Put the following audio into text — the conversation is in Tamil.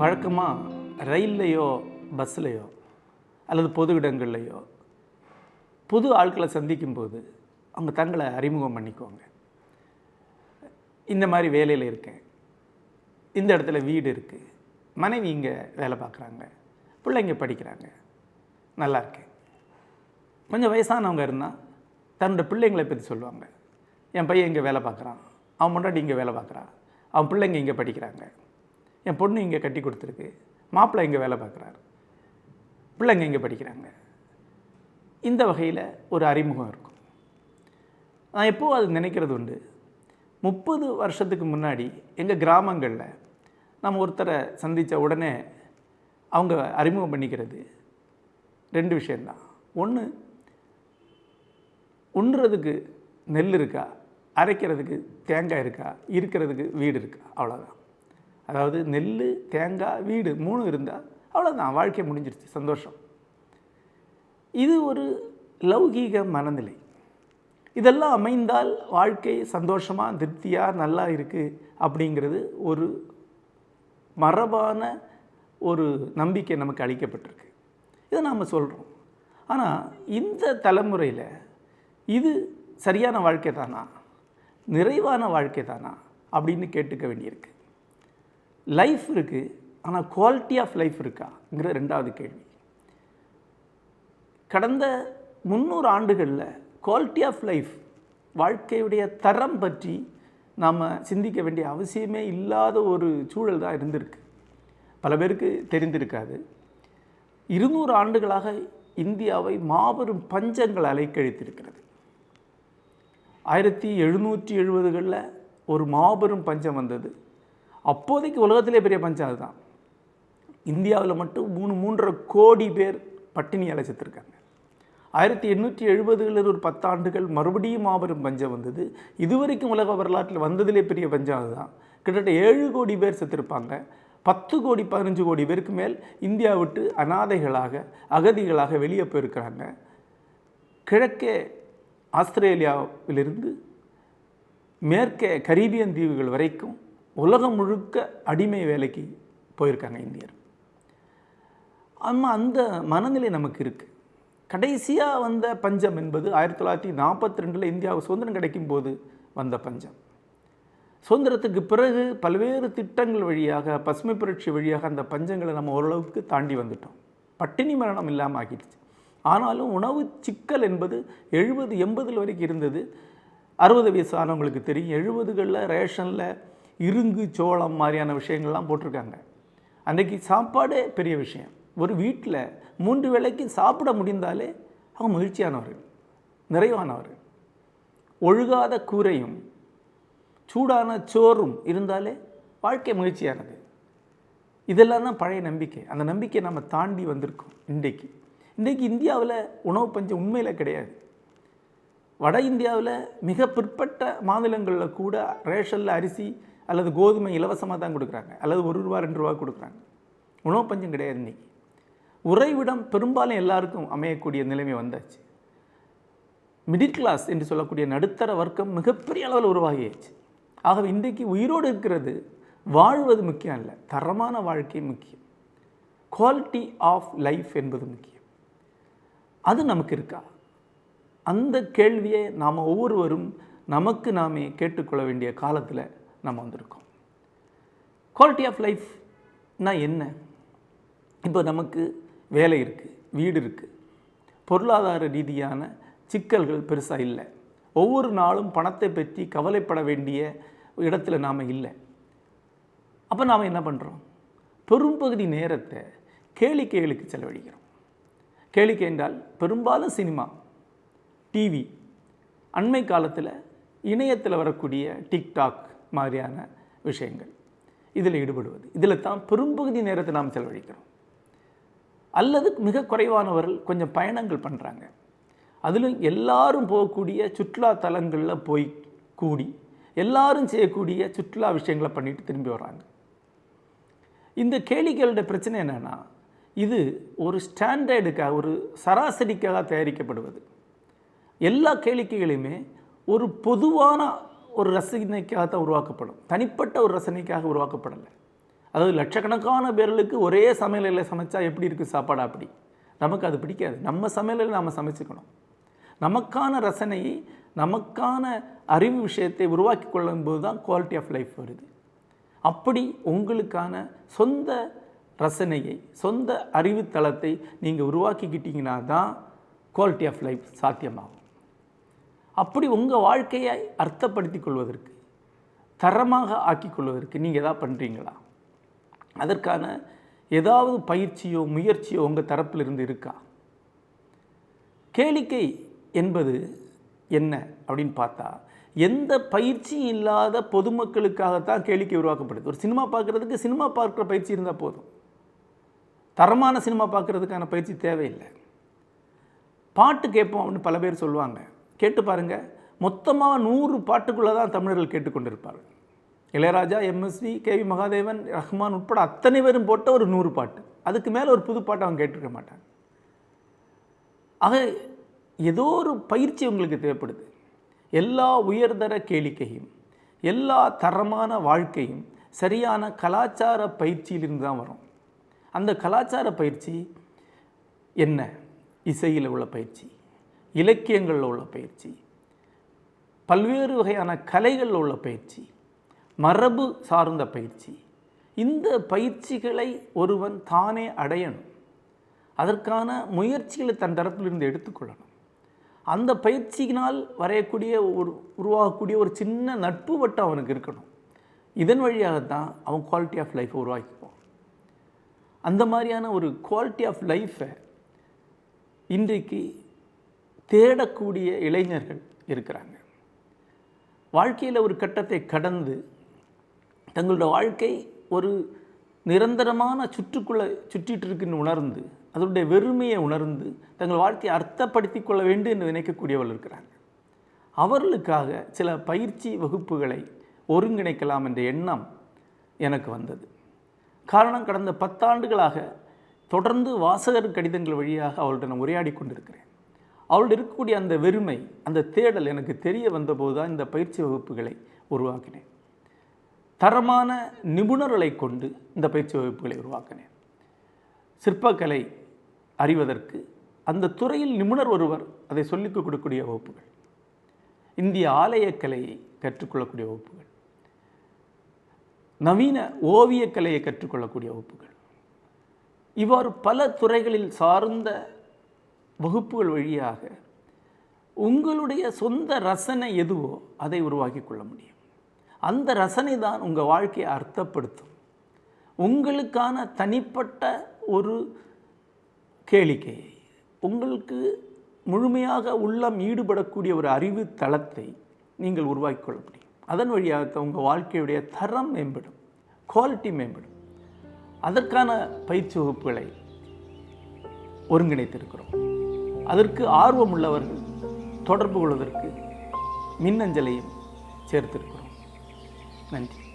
வழக்கமாக ரயில்லையோ பஸ்லையோ அல்லது பொது இடங்கள்லையோ புது ஆட்களை சந்திக்கும்போது அவங்க தங்களை அறிமுகம் பண்ணிக்குவாங்க இந்த மாதிரி வேலையில் இருக்கேன். இந்த இடத்துல வீடு இருக்குது மனைவி இங்கே வேலை பார்க்குறாங்க. பிள்ளைங்க படிக்கிறாங்க. நல்லா இருக்கேன். கொஞ்சம் வயசானவங்க இருந்தால் தன்னோட பிள்ளைங்களை பற்றி சொல்லுவாங்க. என் பையன் இங்கே வேலை பார்க்குறான். அவன் முன்னாடி இங்கே வேலை பார்க்குறான். அவன் பிள்ளைங்க இங்கே படிக்கிறாங்க. என் பொண்ணு இங்கே கட்டி கொடுத்துருக்கு. மாப்பிள்ளை இங்கே வேலை பார்க்குறாரு. பிள்ளைங்க இங்கே படிக்கிறாங்க. இந்த வகையில் ஒரு அறிமுகம் இருக்கும். நான் எப்போது அது நினைக்கிறது உண்டு. முப்பது வருஷத்துக்கு முன்னாடி எங்கள் கிராமங்களில் நம்ம ஒருத்தரை சந்தித்த உடனே அவங்க அறிமுகம் பண்ணிக்கிறது ரெண்டு விஷயந்தான். ஒன்று உண்ணுறதுக்கு நெல் இருக்கா? அரைக்கிறதுக்கு தேங்காய் இருக்கா? இருக்கிறதுக்கு வீடு இருக்கா? அவ்வளோதான் அதாவது நெல் தேங்காய் வீடு மூணு இருந்தால் அவ்வளோதான் வாழ்க்கை முடிஞ்சிருச்சு சந்தோஷம். இது ஒரு லௌகீக மனநிலை. இதெல்லாம் அமைந்தால் வாழ்க்கை சந்தோஷமாக திருப்தியாக நல்லா இருக்குது அப்படிங்கிறது ஒரு மரபான ஒரு நம்பிக்கை நமக்கு அளிக்கப்பட்டிருக்கு. இதை நாம் சொல்கிறோம் ஆனால் இந்த தலைமுறையில் இது சரியான வாழ்க்கை தானா? நிறைவான வாழ்க்கை தானா? அப்படின்னு கேட்டுக்க வேண்டியிருக்கு. லைஃப் இருக்குது ஆனால் குவாலிட்டி ஆஃப் லைஃப் இருக்காங்கிற ரெண்டாவது கேள்வி. கடந்த முந்நூறு ஆண்டுகளில் குவாலிட்டி ஆஃப் லைஃப் வாழ்க்கையுடைய தரம் பற்றி நாம் சிந்திக்க வேண்டிய அவசியமே இல்லாத ஒரு சூழல் தான் இருந்திருக்கு. பல பேருக்கு தெரிந்திருக்காது. இருநூறு ஆண்டுகளாக இந்தியாவை மாபெரும் பஞ்சங்கள் அலைக்கழித்திருக்கிறது. ஆயிரத்தி எழுநூற்றி எழுபதுகளில் ஒரு மாபெரும் பஞ்சம் வந்தது. அப்போதைக்கு உலகத்திலே பெரிய பஞ்சம் அதுதான். இந்தியாவில் மட்டும் மூணு மூன்றரை கோடி பேர் பட்டினியால் செத்துருக்காங்க ஆயிரத்தி எண்ணூற்றி எழுபதுகளில் ஒரு பத்தாண்டுகள் மறுபடியும் மாபெரும் பஞ்சம் வந்தது. இதுவரைக்கும் உலக வரலாற்றில் வந்ததிலே பெரிய பஞ்சம் அதுதான். கிட்டத்தட்ட ஏழு கோடி பேர் செத்துருப்பாங்க. பத்து கோடி பதினஞ்சு கோடி பேருக்கு மேல் இந்தியா விட்டு அனாதைகளாக அகதிகளாக வெளியே போயிருக்கிறாங்க. கிழக்கே ஆஸ்திரேலியாவிலிருந்து மேற்கே கரீபியன் தீவுகள் வரைக்கும் உலகம் முழுக்க அடிமை வேலைக்கு போயிருக்காங்க இந்தியர். ஆமாம் அந்த மனநிலை நமக்கு இருக்குது கடைசியாக வந்த பஞ்சம் என்பது ஆயிரத்தி தொள்ளாயிரத்தி நாற்பத்தி ரெண்டில் இந்தியாவுக்கு சுதந்திரம் கிடைக்கும் போது வந்த பஞ்சம். சுதந்திரத்துக்கு பிறகு பல்வேறு திட்டங்கள் வழியாக பசுமை புரட்சி வழியாக அந்த பஞ்சங்களை நம்ம ஓரளவுக்கு தாண்டி வந்துட்டோம். பட்டினி மரணம் இல்லாமல் ஆகிடுச்சு. ஆனாலும் உணவு சிக்கல் என்பது எழுபது எண்பதில் வரைக்கும் இருந்தது. அறுபது வயசு ஆனவங்களுக்கு தெரியும். எழுபதுகளில் ரேஷனில் இருங்கு சோளம் மாதிரியான விஷயங்கள்லாம் போட்டிருக்காங்க. அன்றைக்கி சாப்பாடே பெரிய விஷயம். ஒரு வீட்டில் மூன்று வேளைக்கு சாப்பிட முடிந்தாலே அவங்க மகிழ்ச்சியானவர்கள் நிறைவானவர்கள் ஒழுகாத கூரையும் சூடான சோறும் இருந்தாலே வாழ்க்கை மகிழ்ச்சியானது. இதெல்லாம் தான் பழைய நம்பிக்கை. அந்த நம்பிக்கையை நம்ம தாண்டி வந்திருக்கோம் இன்றைக்கு. இன்றைக்கு இந்தியாவில் உணவு பஞ்சம் உண்மையில் கிடையாது. வட இந்தியாவில் மிக பிற்பட்ட மாநிலங்களில் கூட ரேஷனில் அரிசி அல்லது கோதுமை இலவசமாக தான் கொடுக்குறாங்க. அல்லது ஒரு ரூபா ரெண்டு ரூபா கொடுக்குறாங்க. உணவு பஞ்சம் கிடையாது இன்றைக்கி உறைவிடம் பெரும்பாலும் எல்லாருக்கும் அமையக்கூடிய நிலைமை வந்தாச்சு. மிடில் கிளாஸ் என்று சொல்லக்கூடிய நடுத்தர வர்க்கம் மிகப்பெரிய அளவில் உருவாகியாச்சு. ஆகவே இன்றைக்கு உயிரோடு இருக்கிறது வாழ்வது முக்கியம் இல்லை தரமான வாழ்க்கை முக்கியம். குவாலிட்டி ஆஃப் லைஃப் என்பது முக்கியம். அது நமக்கு இருக்கா? அந்த கேள்வியை நாம் ஒவ்வொருவரும் நமக்கு நாமே கேட்டுக்கொள்ள வேண்டிய காலத்தில் நம்ம வந்திருக்கோம். குவாலிட்டி ஆஃப் லைஃப்னா என்ன? இப்போ நமக்கு வேலை இருக்குது வீடு இருக்குது பொருளாதார ரீதியான சிக்கல்கள் பெருசாக இல்லை. ஒவ்வொரு நாளும் பணத்தை பற்றி கவலைப்பட வேண்டிய இடத்துல நாம் இல்லை. அப்போ நாம் என்ன பண்ணுறோம் பெரும்பகுதி நேரத்தை கேளிக்கைகளுக்கு செலவழிக்கிறோம். கேளிக்கை என்றால் பெரும்பாலும் சினிமா டிவி அண்மை காலத்தில் இணையத்தில் வரக்கூடிய டிக்டாக் மாதிரியான விஷயங்கள். இதில் ஈடுபடுவது. இதில் தான் பெரும்பகுதி நேரத்தை நாம் செலவழிக்கிறோம். அல்லது மிக குறைவானவர்கள் கொஞ்சம் பயணங்கள் பண்ணுறாங்க அதிலும் எல்லாரும் போகக்கூடிய சுற்றுலா தலங்களில் போய் கூடி எல்லாரும் செய்யக்கூடிய சுற்றுலா விஷயங்களை பண்ணிட்டு திரும்பி வராங்க இந்த கேளிக்கையோட பிரச்சனை என்னென்னா இது ஒரு ஸ்டாண்டர்டுக்காக ஒரு சராசரிக்காக தயாரிக்கப்படுவது. எல்லா கேளிக்கைகளையுமே ஒரு பொதுவான ஒரு ரசனைக்காக தான் உருவாக்கப்படும். தனிப்பட்ட ஒரு ரசனைக்காக உருவாக்கப்படலை. அதாவது லட்சக்கணக்கான பேர்களுக்கு ஒரே சமையலில் சமைச்சா எப்படி இருக்குது சாப்பாடு அப்படி? நமக்கு அது பிடிக்காது. நம்ம சமையலில் நாம் சமைச்சுக்கணும். நமக்கான ரசனையை நமக்கான அறிவு விஷயத்தை உருவாக்கி கொள்ளும்போது தான் குவாலிட்டி ஆஃப் லைஃப் வருது. அப்படி உங்களுக்கான சொந்த ரசனையை சொந்த அறிவுத்தளத்தை நீங்கள் உருவாக்கிக்கிட்டீங்கன்னா தான் குவாலிட்டி ஆஃப் லைஃப் சாத்தியமாகும். அப்படி உங்கள் வாழ்க்கையை அர்த்தப்படுத்தி கொள்வதற்கு தரமாக ஆக்கிக்கொள்வதற்கு நீங்கள் எதாவது பண்ணுறீங்களா அதற்கான ஏதாவது பயிற்சியோ முயற்சியோ உங்கள் தரப்பிலிருந்து இருக்கா? கேளிக்கை என்பது என்ன அப்படின்னு பார்த்தா எந்த பயிற்சியும் இல்லாத பொதுமக்களுக்காகத்தான் கேளிக்கை உருவாக்கப்படுது. ஒரு சினிமா பார்க்குறதுக்கு சினிமா பார்க்குற பயிற்சி இருந்தால் போதும். தரமான சினிமா பார்க்குறதுக்கான பயிற்சி தேவையில்லை. பாட்டு கேட்போம் அப்படின்னு பல பேர் சொல்லுவாங்க. கேட்டு பாருங்கள் மொத்தமாக நூறு பாட்டுக்குள்ளே தான் தமிழர்கள் கேட்டுக்கொண்டிருப்பார்கள் இளையராஜா எம்எஸ்வி கேவி மகாதேவன் ரஹ்மான் உட்பட அத்தனை பேரும் போட்ட ஒரு நூறு பாட்டு. அதுக்கு மேலே ஒரு புது பாட்டை அவங்க கேட்டிருக்க மாட்டாங்க. ஆக ஏதோ ஒரு பயிற்சி உங்களுக்கு தேவைப்படுது. எல்லா உயர்தர கேளிக்கையும் எல்லா தரமான வாழ்க்கையும் சரியான கலாச்சார பயிற்சியிலிருந்து தான் வரும். அந்த கலாச்சார பயிற்சி என்ன? இசையில் உள்ள பயிற்சி. இலக்கியங்களில் உள்ள பயிற்சி பல்வேறு வகையான கலைகளில் உள்ள பயிற்சி மரபு சார்ந்த பயிற்சி. இந்த பயிற்சிகளை ஒருவன் தானே அடையணும். அதற்கான முயற்சிகளை தன் தரப்பிலிருந்து எடுத்துக்கொள்ளணும். அந்த பயிற்சியினால் வரையக்கூடிய ஒரு உருவாகக்கூடிய ஒரு சின்ன நட்பு வட்டம் அவனுக்கு இருக்கணும். இதன் வழியாகத்தான் அவன் குவாலிட்டி ஆஃப் லைஃப்பை உருவாக்கிப்பான் அந்த மாதிரியான ஒரு குவாலிட்டி ஆஃப் லைஃப்பை இன்றைக்கு தேடக்கூடிய இளைஞர்கள் இருக்கிறாங்க. வாழ்க்கையில் ஒரு கட்டத்தை கடந்து தங்களோட வாழ்க்கை ஒரு நிரந்தரமான சுற்றுக்குள்ளே சுற்றிட்டு இருக்குன்னு உணர்ந்து அதனுடைய வெறுமையை உணர்ந்து தங்கள் வாழ்க்கையை அர்த்தப்படுத்தி கொள்ள வேண்டும் என்று நினைக்கக்கூடியவர்கள் இருக்கிறாங்க. அவர்களுக்காக சில பயிற்சி வகுப்புகளை ஒருங்கிணைக்கலாம் என்ற எண்ணம் எனக்கு வந்தது. காரணம் கடந்த பத்தாண்டுகளாக தொடர்ந்து வாசகர் கடிதங்கள் வழியாக அவள்கிட்ட நான் உரையாடி கொண்டிருக்கிறேன். அவள்கிட்ட இருக்கக்கூடிய அந்த வெறுமை அந்த தேடல் எனக்கு தெரிய வந்தபோது தான் இந்த பயிற்சி வகுப்புகளை உருவாக்கினேன். தரமான நிபுணர்களை கொண்டு இந்த பயிற்சி வகுப்புகளை உருவாக்கினேன். சிற்பக்கலை அறிவதற்கு அந்த துறையில் நிபுணர் ஒருவர் அதை சொல்லிக் கொடுக்கக்கூடிய வகுப்புகள். இந்திய ஆலயக்கலையை கற்றுக்கொள்ளக்கூடிய வகுப்புகள். நவீன ஓவியக்கலையை கற்றுக்கொள்ளக்கூடிய வகுப்புகள். இவ்வாறு பல துறைகளில் சார்ந்த வகுப்புகள் வழியாக உங்களுடைய சொந்த ரசனை எதுவோ அதை உருவாக்கி கொள்ள முடியும். அந்த ரசனை தான் உங்கள் வாழ்க்கையை அர்த்தப்படுத்தும். உங்களுக்கான தனிப்பட்ட ஒரு கேளிக்கையை உங்களுக்கு முழுமையாக உள்ளம் ஈடுபடக்கூடிய ஒரு அறிவு தளத்தை நீங்கள் உருவாக்கி கொள்ள முடியும். அதன் வழியாக உங்கள் வாழ்க்கையுடைய தரம் மேம்படும் குவாலிட்டி மேம்படும். அதற்கான பயிற்சி வகுப்புகளை ஒருங்கிணைத்திருக்கிறோம். அதற்கு ஆர்வம் உள்ளவர்கள் தொடர்பு கொள்வதற்கு மின்னஞ்சலையும் சேர்த்திருக்கிறோம். நன்றி.